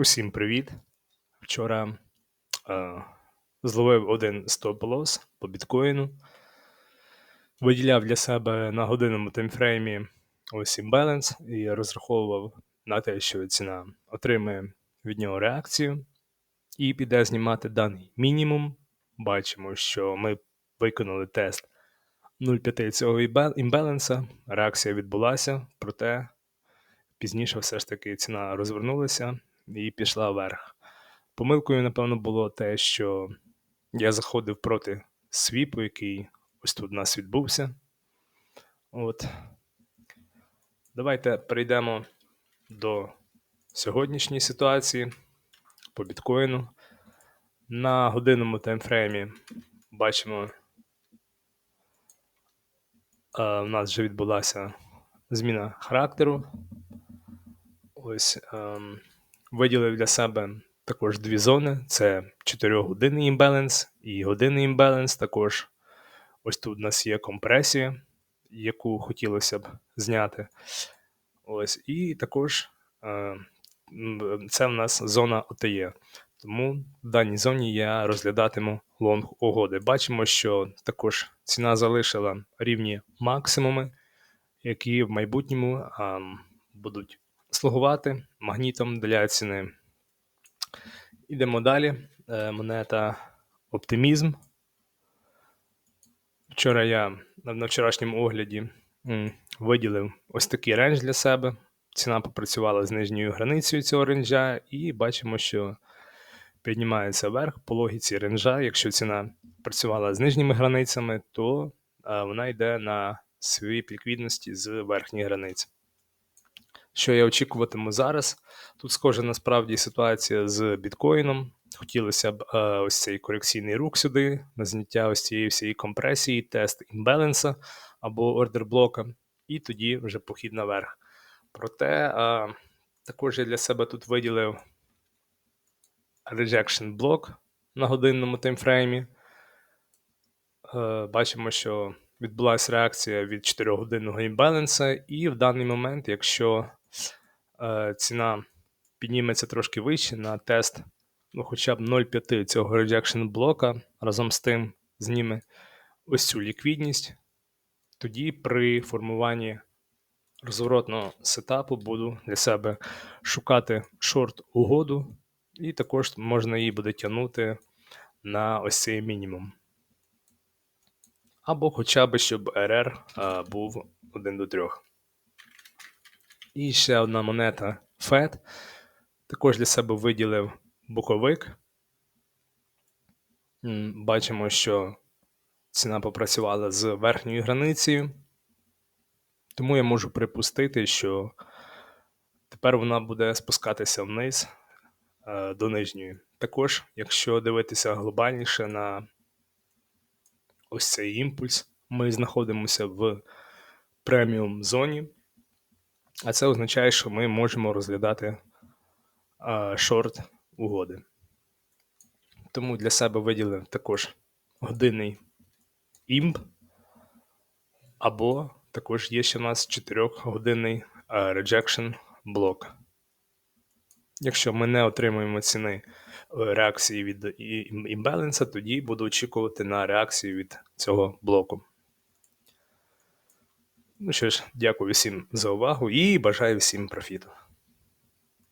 Усім привіт! Вчора е, зловив один стоп-лосс по біткоїну. Виділяв для себе на годинному таймфреймі ось імбаланс і розраховував на те, що ціна отримає від нього реакцію і піде знімати даний мінімум. Бачимо, що ми виконали тест 0,5 цього імбал- імбаланса, реакція відбулася, проте пізніше все ж таки ціна розвернулася і пішла вверх. Помилкою, напевно, було те, що я заходив проти свіпу, який ось тут у нас відбувся. От. Давайте перейдемо до сьогоднішньої ситуації по біткоїну. На годинному таймфреймі бачимо, е, у нас вже відбулася зміна характеру. Ось ем, виділив для себе також дві зони: це 4-годинний імбаланс і годинний імбаланс. Також ось тут у нас є компресія, яку хотілося б зняти. Ось, і також е, це в нас зона ОТЄ. Тому в даній зоні я розглядатиму лонг угоди. Бачимо, що також ціна залишила рівні максимуми, які в майбутньому будуть слугувати магнітом для ціни. Ідемо далі. Е, Монета Оптимізм. Вчора я на вчорашньому огляді виділив ось такий рендж для себе. Ціна попрацювала з нижньою границею цього ренджа, і бачимо, що піднімається вверх по логіці ренджа. Якщо ціна працювала з нижніми границями, то е, вона йде на свій ліквідності з верхніх границь. Що я очікуватиму зараз? Тут схожа насправді ситуація з біткоїном. Хотілося б е, ось цей корекційний рух сюди, на зняття ось цієї всієї компресії, тест імбаленса або ордер блока, і тоді вже похід наверх. Проте е, також я для себе тут виділив rejection блок на годинному таймфреймі. Е, Бачимо, що відбулася реакція від 4-годинного імбаленса, і в даний момент, якщо ціна підніметься трошки вище на тест, ну хоча б 0,5 цього rejection блока, разом з тим зніме ось цю ліквідність, тоді при формуванні розворотного сетапу буду для себе шукати шорт угоду, і також можна її буде тягнути на ось цей мінімум. Або хоча б щоб РР а, був 1 до 3. І ще одна монета FED. Також для себе виділив боковик. Бачимо, що ціна попрацювала з верхньою границею. Тому я можу припустити, що тепер вона буде спускатися вниз е, до нижньої. Також, якщо дивитися глобальніше на ось цей імпульс, ми знаходимося в преміум зоні, а це означає, що ми можемо розглядати шорт угоди. Тому для себе виділив також годинний імб, або також є ще в нас 4-годинний е, rejection блок. Якщо ми не отримуємо ціни е, реакції від імбаланса, тоді буду очікувати на реакцію від цього блоку. Ну що ж, дякую всім за увагу і бажаю всім профіту.